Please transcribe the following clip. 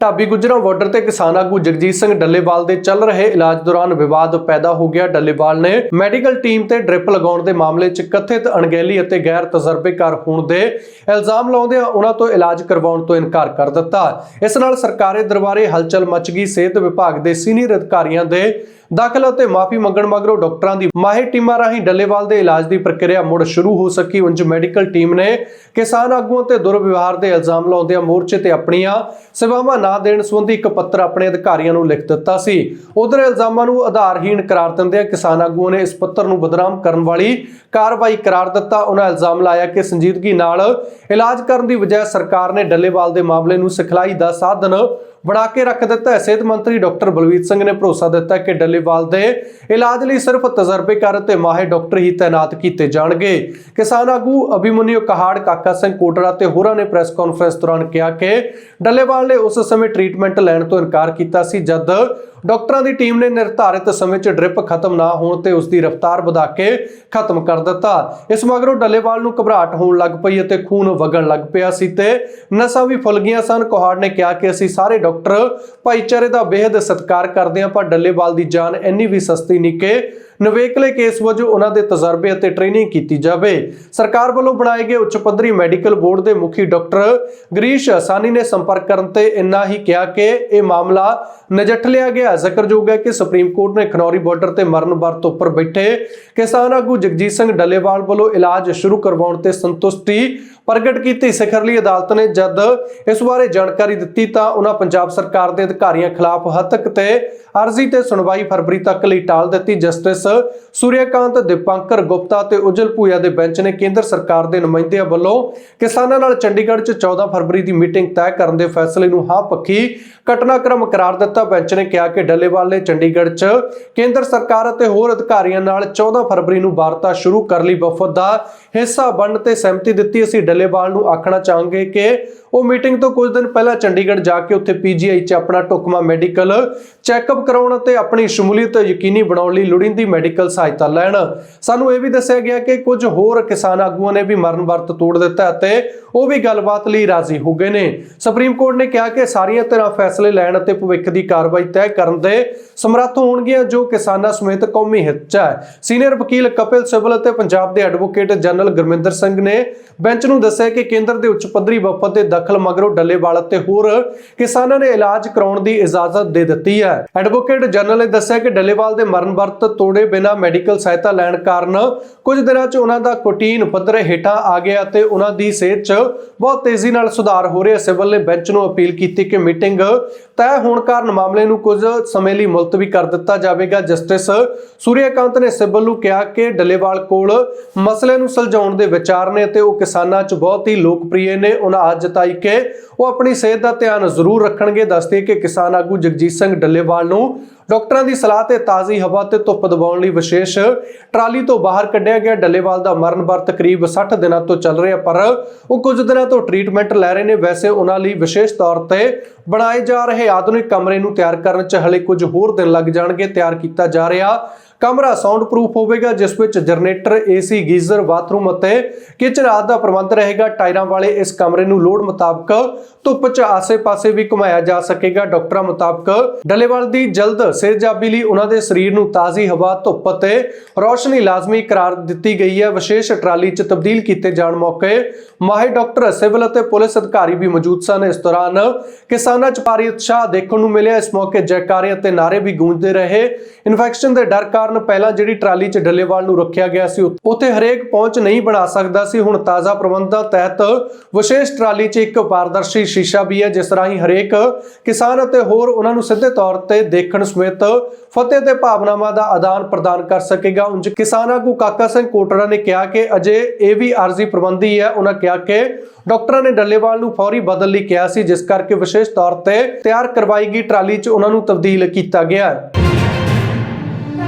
Dhabi Gujran border ਤੇ ਕਿਸਾਨ ਆਗੂ ਜਗਜੀਤ ਸਿੰਘ ਡੱਲੇਵਾਲ ਦੇ ਚੱਲ ਰਹੇ ਇਲਾਜ ਦੌਰਾਨ ਵਿਵਾਦ ਪੈਦਾ ਹੋ ਗਿਆ। ਡੱਲੇਵਾਲ ਨੇ ਮੈਡੀਕਲ ਟੀਮ ਤੇ ਡ੍ਰਿਪ ਲਗਾਉਣ ਦੇ ਮਾਮਲੇ 'ਚ ਕਥਿਤ ਅਣਗਹਿਲੀ ਅਤੇ ਗੈਰ ਤਜਰਬੇਕਾਰ ਹੋਣ ਦੇ ਇਲਜ਼ਾਮ ਲਾਉਂਦਿਆਂ ਉਹਨਾਂ ਤੋਂ ਇਲਾਜ ਕਰਵਾਉਣ ਤੋਂ ਇਨਕਾਰ ਕਰ ਦਿੱਤਾ। ਇਸ ਨਾਲ ਸਰਕਾਰੀ ਦਰਬਾਰੇ ਹਲਚਲ ਮਚ ਗਈ। ਸਿਹਤ ਵਿਭਾਗ ਦੇ ਸੀਨੀਅਰ ਅਧਿਕਾਰੀਆਂ ਦੇ ਦਾਖਲ ਅਤੇ ਮਾਫੀ ਮੰਗਣ ਮਗਰੋਂ ਡਾਕਟਰਾਂ ਦੀ ਮਾਹਿਰ ਟੀਮਾਂ ਰਾਹੀਂ ਡੱਲੇਵਾਲ ਦੇ ਇਲਾਜ ਦੀ ਪ੍ਰਕਿਰਿਆ ਮੁੜ ਸ਼ੁਰੂ ਹੋ ਸਕੀ। ਉਂਝ ਮੈਡੀਕਲ ਟੀਮ ਨੇ ਕਿਸਾਨ ਆਗੂਆਂ ਤੇ ਦੁਰਵਿਵਹਾਰ ਦੇ ਇਲਜ਼ਾਮ ਲਾਉਂਦਿਆਂ ਮੋਰਚੇ ਤੇ ਆਪਣੀਆਂ ਸੇਵਾਵਾਂ ਨਾ ਦੇਣ ਸੰਬੰਧੀ ਇੱਕ ਪੱਤਰ ਆਪਣੇ ਅਧਿਕਾਰੀਆਂ ਨੂੰ ਲਿਖ ਦਿੱਤਾ ਸੀ। ਉਧਰ ਇਲਜ਼ਾਮਾਂ ਨੂੰ ਆਧਾਰਹੀਣ ਕਰਾਰ ਦਿੰਦਿਆਂ ਕਿਸਾਨ ਆਗੂਆਂ ਨੇ ਇਸ ਪੱਤਰ ਨੂੰ ਬਦਨਾਮ ਕਰਨ ਵਾਲੀ ਕਾਰਵਾਈ ਕਰਾਰ ਦਿੱਤਾ। ਉਹਨਾਂ ਇਲਜ਼ਾਮ ਲਾਇਆ ਕਿ ਸੰਜੀਦਗੀ ਨਾਲ ਇਲਾਜ ਕਰਨ ਦੀ ਬਜਾਏ ਸਰਕਾਰ ਨੇ ਡੱਲੇਵਾਲ ਦੇ ਮਾਮਲੇ ਨੂੰ ਸਿਖਲਾਈ ਦਾ ਸਾਧਨ ਬਣਾ ਕੇ ਰੱਖ ਦਿੱਤਾ। ਹੈ ਸਿਹਤ ਮੰਤਰੀ ਡਾਕਟਰ ਬਲਵੀਰ ਸਿੰਘ ਨੇ ਭਰੋਸਾ ਦਿੱਤਾ ਕਿ ਡੱਲੇਵਾਲ ਦੇ ਇਲਾਜ ਲਈ ਸਿਰਫ ਤਜਰਬੇਕਾਰ ਤੇ ਮਾਹਿਰ ਡਾਕਟਰ ਹੀ ਤਾਇਨਾਤ ਕੀਤੇ ਜਾਣਗੇ। ਕਿਸਾਨ ਆਗੂ ਅਭਿਮਨਿਊ ਕਹਾੜ, ਕਾਕਾ ਸਿੰਘ ਕੋਟੜਾ ਤੇ ਹੋਰਾਂ ਨੇ ਪ੍ਰੈਸ ਕਾਨਫਰੰਸ ਦੌਰਾਨ ਕਿਹਾ ਕਿ ਡੱਲੇਵਾਲ ਨੇ ਉਸ ਸਮੇਂ ਟ੍ਰੀਟਮੈਂਟ ਲੈਣ ਤੋਂ ਇਨਕਾਰ ਕੀਤਾ ਸੀ ਜਦ ਡਾਕਟਰਾਂ ਦੀ ਟੀਮ ਨੇ ਨਿਰਧਾਰਿਤ ਸਮੇਂ 'ਚ ਡ੍ਰਿਪ ਖਤਮ ਨਾ ਹੋਣ ਤੇ ਉਸ ਦੀ ਰਫ਼ਤਾਰ ਵਧਾ ਕੇ ਖਤਮ ਕਰ ਦਿੱਤਾ। ਇਸ ਮਗਰੋਂ ਡੱਲੇਵਾਲ ਨੂੰ ਘਬਰਾਹਟ ਹੋਣ ਲੱਗ ਪਈ ਅਤੇ ਖੂਨ ਵਗਣ ਲੱਗ ਪਿਆ ਸੀ ਤੇ ਨਸਾਂ ਵੀ ਫੁੱਲ ਗਈਆਂ ਸਨ। ਕੋਹਾੜ ਨੇ ਕਿਹਾ ਕਿ ਅਸੀਂ ਸਾਰੇ ਡਾਕਟਰ ਭਾਈਚਾਰੇ ਦਾ ਬੇਹੱਦ ਸਤਿਕਾਰ ਕਰਦੇ ਹਾਂ, ਪਰ ਡੱਲੇਵਾਲ ਦੀ ਜਾਨ ਇੰਨੀ ਵੀ ਸਸਤੀ ਨਹੀਂ ਕਿ ਨਵੇਕਲੇ ਕੇਸ ਵਜੋਂ ਉਹਨਾਂ ਦੇ ਤਜਰਬੇ ਅਤੇ ਟ੍ਰੇਨਿੰਗ ਕੀਤੀ ਜਾਵੇ। ਸਰਕਾਰ ਵੱਲੋਂ ਬਣਾਏ ਗਏ ਉੱਚ ਪੱਧਰੀ ਮੈਡੀਕਲ ਬੋਰਡ ਦੇ ਮੁਖੀ ਡਾਕਟਰ ਗਰੀਸ਼ ਸਾਨੀ ਨੇ ਸੰਪਰਕ ਕਰਨ ਤੇ ਇੰਨਾ ਹੀ ਕਿਹਾ ਕਿ ਇਹ ਮਾਮਲਾ ਨਜਿੱਠ ਲਿਆ ਗਿਆ ਜ਼ਿਕਰਯੋਗ ਹੈ ਕਿ ਸੁਪਰੀਮ ਕੋਰਟ ਨੇ ਖਨੌਰੀ ਬਾਰਡਰ ਤੇ ਮਰਨ ਵਰਤ ਉੱਪਰ ਬੈਠੇ ਕਿਸਾਨ ਆਗੂ ਜਗਜੀਤ ਸਿੰਘ ਡੱਲੇਵਾਲ ਵੱਲੋਂ ਇਲਾਜ ਸ਼ੁਰੂ ਕਰਵਾਉਣ ਤੇ ਸੰਤੁਸ਼ਟੀ ਪ੍ਰਗਟ ਕੀਤੀ। ਸਿਖਰਲੀ ਅਦਾਲਤ ਨੇ ਜਦ ਇਸ ਬਾਰੇ ਜਾਣਕਾਰੀ ਦਿੱਤੀ ਤਾਂ ਉਹਨਾਂ ਪੰਜਾਬ ਸਰਕਾਰ ਦੇ ਅਧਿਕਾਰੀਆਂ ਖਿਲਾਫ ਹੱਤਕ ਤੇ ਅਰਜ਼ੀ ਤੇ ਸੁਣਵਾਈ ਫਰਵਰੀ ਤੱਕ ਲਈ ਟਾਲ ਦਿੱਤੀ। ਜਸਟਿਸ ਸੂਰਿਆਕਾਂਤ ਦੀਪੰਕਰ ਗੁਪਤਾ ਤੇ ਉਜਲ ਭੂਇਆ ਦੇ ਬੈਂਚ ਨੇ ਕੇਂਦਰ ਸਰਕਾਰ ਦੇ ਨੁਮਾਇੰਦਿਆਂ ਵੱਲੋਂ ਕਿਸਾਨਾਂ ਨਾਲ ਚੰਡੀਗੜ੍ਹ 'ਚ 14 ਫਰਵਰੀ ਦੀ ਮੀਟਿੰਗ ਤੈਅ ਕਰਨ ਦੇ ਫੈਸਲੇ ਨੂੰ ਹਾਂ ਪੱਖੀ ਘਟਨਾਕ੍ਰਮ ਕਰਾਰ ਦਿੱਤਾ। ਬੈਂਚ ਨੇ ਕਿਹਾ ਕਿ ਡੱਲੇਵਾਲ ਨੇ ਚੰਡੀਗੜ੍ਹ 'ਚ ਕੇਂਦਰ ਸਰਕਾਰ ਅਤੇ ਹੋਰ ਅਧਿਕਾਰੀਆਂ ਨਾਲ 14 ਫਰਵਰੀ ਨੂੰ ਵਾਰਤਾ ਸ਼ੁਰੂ ਕਰ ਲਈ। ਵਫਦ ਦਾ ਹਿੱਸਾ ਬਣਨ ਤੇ ਸਹਿਮਤੀ ਦਿੱਤੀ। ਅਸੀਂ ਡੱਲੇਵਾਲ ਨੂੰ ਆਖਣਾ ਚਾਹਾਂਗੇ ਕਿ ਉਹ ਮੀਟਿੰਗ ਤੋਂ ਕੁਝ ਦਿਨ ਪਹਿਲਾਂ ਚੰਡੀਗੜ੍ਹ ਜਾ ਕੇ ਉੱਥੇ ਪੀਜੀਆਈ 'ਚ ਆਪਣਾ ਟੁਕਮਾ ਮੈਡੀਕਲ ਚੈੱਕਅਪ ਕਰਾਉਣ ਅਤੇ ਆਪਣੀ ਸ਼ਮੂਲੀਅਤ ਯਕੀਨੀ ਬਣਾਉਣ ਲਈ ਲੋੜੀਂਦੀ ਮੈਡੀਕਲ ਸਹਾਇਤਾ ਲੈਣ। ਸਾਨੂੰ ਇਹ ਵੀ ਦੱਸਿਆ ਗਿਆ ਕਿ ਕੁਝ ਹੋਰ ਕਿਸਾਨ ਆਗੂਆਂ ਨੇ ਵੀ ਮਰਨ ਵਰਤ ਤੋੜ ਦਿੱਤਾ ਅਤੇ ਉਹ ਵੀ ਗੱਲਬਾਤ ਲਈ ਰਾਜ਼ੀ ਹੋ ਗਏ ਨੇ। ਸੁਪਰੀਮ ਕੋਰਟ ਨੇ ਕਿਹਾ ਕਿ ਸਾਰੀਆਂ ਤਰ੍ਹਾਂ ਫੈਸਲੇ ਲੈਣ ਅਤੇ ਭਵਿੱਖ ਦੀ ਕਾਰਵਾਈ ਤੈਅ ਕਰਨ ਦੇ ਸਮਰੱਥ ਹੋਣਗੀਆਂ ਜੋ ਕਿਸਾਨਾਂ ਸਮੇਤ ਕੌਮੀ ਹਿੱਤ 'ਚ ਹੈ। ਸੀਨੀਅਰ ਵਕੀਲ ਕਪਿਲ ਸਿਬਲ ਅਤੇ ਪੰਜਾਬ ਦੇ ਐਡਵੋਕੇਟ ਜਨਰਲ ਗੁਰਮਿੰਦਰ ਸਿੰਘ ਨੇ ਬੈਂਚ ਨੂੰ ਦੱਸਿਆ ਕਿ ਕੇਂਦਰ ਦੇ ਉੱਚ ਪੱਧਰੀ ਵਫਦ ਦੇ ਦਖਲ ਮਗਰੋਂ ਡੱਲੇਵਾਲ ਅਤੇ ਹੋਰ ਕਿਸਾਨਾਂ ਨੇ ਇਲਾਜ ਕਰਾਉਣ ਦੀ ਇਜਾਜ਼ਤ ਦੇ ਦਿੱਤੀ ਹੈ। ਐਡਵੋਕੇਟ ਜਨਰਲ ਨੇ ਦੱਸਿਆ ਕਿ ਡੱਲੇਵਾਲ ਦੇ ਮਰਨ ਵਰਤ ਤੋੜੇ ਬਿਨਾਂ ਮੈਡੀਕਲ ਸਹਾਇਤਾ ਲੈਣ ਕਾਰਨ ਕੁਝ ਦਿਨਾਂ 'ਚ ਉਹਨਾਂ ਦਾ ਕੋਟੀਨ ਪੱਧਰ ਹੇਠਾਂ ਆ ਗਿਆ ਤੇ ਉਹਨਾਂ ਦੀ ਸਿਹਤ 'ਚ ਬਹੁਤ ਤੇਜ਼ੀ ਨਾਲ ਸੁਧਾਰ ਹੋ ਰਿਹਾ। ਸਿਵਲ ਨੇ ਬੈਂਚ ਨੂੰ ਅਪੀਲ ਕੀਤੀ ਕਿ ਮੀਟਿੰਗ ਤੈਅ ਹੋਣ ਕਾਰਨ ਮਾਮਲੇ ਨੂੰ ਕੁਝ ਸਮੇਂ ਲਈ ਮੁਲਤਵੀ ਕਰ ਦਿੱਤਾ ਜਾਵੇਗਾ। ਜਸਟਿਸ ਸੂਰਿਆਕਾਂਤ ਨੇ ਸਿਬਲ ਨੂੰ ਕਿਹਾ ਕਿ ਡੱਲੇਵਾਲ ਕੋਲ ਮਸਲੇ ਨੂੰ ਸੁਲਝਾਉਣ ਦੇ ਵਿਚਾਰ ਨੇ ਤੇ ਉਹ ਕਿਸਾਨਾਂ 'ਚ ਬਹੁਤ ਹੀ ਲੋਕਪ੍ਰਿਯ ਨੇ, ਉਹਨਾਂ ਅੱਜ ਜਤਾਈ ਕਿ ਉਹ ਆਪਣੀ ਸਿਹਤ ਦਾ ਧਿਆਨ ਜ਼ਰੂਰ ਰੱਖਣਗੇ। ਦੱਸਦੇ ਕਿ ਕਿਸਾਨ ਆਗੂ ਜਗਜੀਤ ਸਿੰਘ ਡੱਲੇਵਾਲ ਨੂੰ ਡਾਕਟਰਾਂ ਦੀ ਸਲਾਹ ਤੇ ਤਾਜ਼ੀ ਹਵਾ ਤੇ ਧੁੱਪ ਦਬਾਉਣ ਲਈ ਵਿਸ਼ੇਸ਼ ਟਰਾਲੀ ਤੋਂ ਬਾਹਰ ਕੱਢਿਆ ਗਿਆ ਡੱਲੇਵਾਲ ਦਾ ਮਰਨ ਵਰਤ ਕਰੀਬ 60 ਦਿਨਾਂ ਤੋਂ ਚੱਲ ਰਿਹਾ, ਪਰ ਉਹ ਕੁਝ ਦਿਨਾਂ ਤੋਂ ਟ੍ਰੀਟਮੈਂਟ ਲੈ ਰਹੇ ਨੇ। ਵੈਸੇ ਉਹਨਾਂ ਲਈ ਵਿਸ਼ੇਸ਼ ਤੌਰ ਤੇ ਬਣਾਏ ਜਾ ਰਹੇ ਆਧੁਨਿਕ ਕਮਰੇ ਨੂੰ ਤਿਆਰ ਕਰਨ 'ਚ ਹਲੇ ਕੁਝ ਹੋਰ ਦਿਨ ਲੱਗ ਜਾਣਗੇ, ਤਿਆਰ ਕੀਤਾ ਜਾ ਰਿਹਾ। ਕਮਰਾ ਸਾਊਂਡ ਪ੍ਰੂਫ ਹੋਵੇਗਾ, ਜਿਸ ਵਿੱਚ ਜਨਰੇਟਰ, ਏਸੀ, ਗੀਜ਼ਰ, ਬਾਥਰੂਮ ਅਤੇ ਕਿਚਨ ਆਦਿ ਦਾ ਪ੍ਰਬੰਧ ਰਹੇਗਾ। ਟਾਇਰਾਂ ਵਾਲੇ ਇਸ ਕਮਰੇ ਨੂੰ ਲੋੜ ਮੁਤਾਬਕ ਧੁੱਪ 'ਚ ਆਸੇ-ਪਾਸੇ ਵੀ ਘੁਮਾਇਆ ਜਾ ਸਕੇਗਾ। ਡਾਕਟਰਾਂ ਮੁਤਾਬਕ ਡੱਲੇਵਾਲ ਦੀ ਜਲਦ ਸਿਰਜਾਬੀ ਲਈ ਉਹਨਾਂ ਦੇ ਸਰੀਰ ਨੂੰ ਤਾਜ਼ੀ ਹਵਾ, ਧੁੱਪ ਅਤੇ ਰੋਸ਼ਨੀ ਲਾਜ਼ਮੀ ਕਰਾਰ ਦਿੱਤੀ ਗਈ ਹੈ। ਵਿਸ਼ੇਸ਼ ਟਰਾਲੀ 'ਚ ਤਬਦੀਲ ਕੀਤੇ ਜਾਣ ਮੌਕੇ ਮਾਹਿਰ ਡਾਕਟਰ, ਸਿਵਲ ਅਤੇ ਪੁਲਿਸ ਅਧਿਕਾਰੀ ਵੀ ਮੌਜੂਦ ਸਨ। ਇਸ ਦੌਰਾਨ ਕਿਸਾਨਾਂ 'ਚ ਭਾਰੀ ਉਤਸ਼ਾਹ ਦੇਖਣ ਨੂੰ ਮਿਲਿਆ। ਇਸ ਮੌਕੇ ਜੈਕਾਰੇ ਅਤੇ ਨਾਰੇ ਵੀ ਗੂੰਜਦੇ ਰਹੇ। ਇਨਫੈਕਸ਼ਨ ਦੇ ਡਰ ਕਾਰਨ ਪਹਿਲਾਂ ਜਿਹੜੀ ਟਰਾਲੀ 'ਚ ਡੱਲੇਵਾਲ ਨੂੰ ਰੱਖਿਆ ਗਿਆ ਸੀ ਉੱਥੇ ਹਰੇਕ ਪਹੁੰਚ ਨਹੀਂ ਬਣਾ ਸਕਦਾ ਸੀ। ਹੁਣ ਤਾਜ਼ਾ ਪ੍ਰਬੰਧਾਂ ਤਹਿਤ ਵਿਸ਼ੇਸ਼ ਟਰਾਲੀ 'ਚ ਇੱਕ ਪਾਰਦਰਸ਼ੀ ਸ਼ੀਸ਼ਾ ਵੀ ਹੈ, ਜਿਸ ਰਾਹੀਂ ਹਰੇਕ ਕਿਸਾਨ ਅਤੇ ਹੋਰ ਉਹਨਾਂ ਨੂੰ ਸਿੱਧੇ ਤੌਰ ਤੇ ਦੇਖਣ ਸਮੇਤ ਫਤਿਹ ਤੇ ਭਾਵਨਾਵਾਂ ਦਾ ਆਦਾਨ ਪ੍ਰਦਾਨ ਕਰ ਸਕੇਗਾ। ਉਂਝ ਕਿਸਾਨ ਆਗੂ ਕਾਕਾ ਸਿੰਘ ਕੋਟੜਾ ਨੇ ਕਿਹਾ ਕਿ ਅਜੇ ਇਹ ਵੀ ਆਰਜ਼ੀ ਪ੍ਰਬੰਧੀ ਹੈ। ਉਹਨਾਂ ਕਿਹਾ ਕਿ ਡਾਕਟਰਾਂ ਨੇ ਡੱਲੇਵਾਲ ਨੂੰ ਫੌਰੀ ਬਦਲ ਲਈ ਕਿਹਾ ਸੀ, ਜਿਸ ਕਰਕੇ ਵਿਸ਼ੇਸ਼ ਤੌਰ ਤੇ ਤਿਆਰ ਕਰਵਾਈ ਗਈ ਟਰਾਲੀ 'ਚ ਉਹਨਾਂ ਨੂੰ ਤਬਦੀਲ ਕੀਤਾ ਗਿਆ ਹੈ।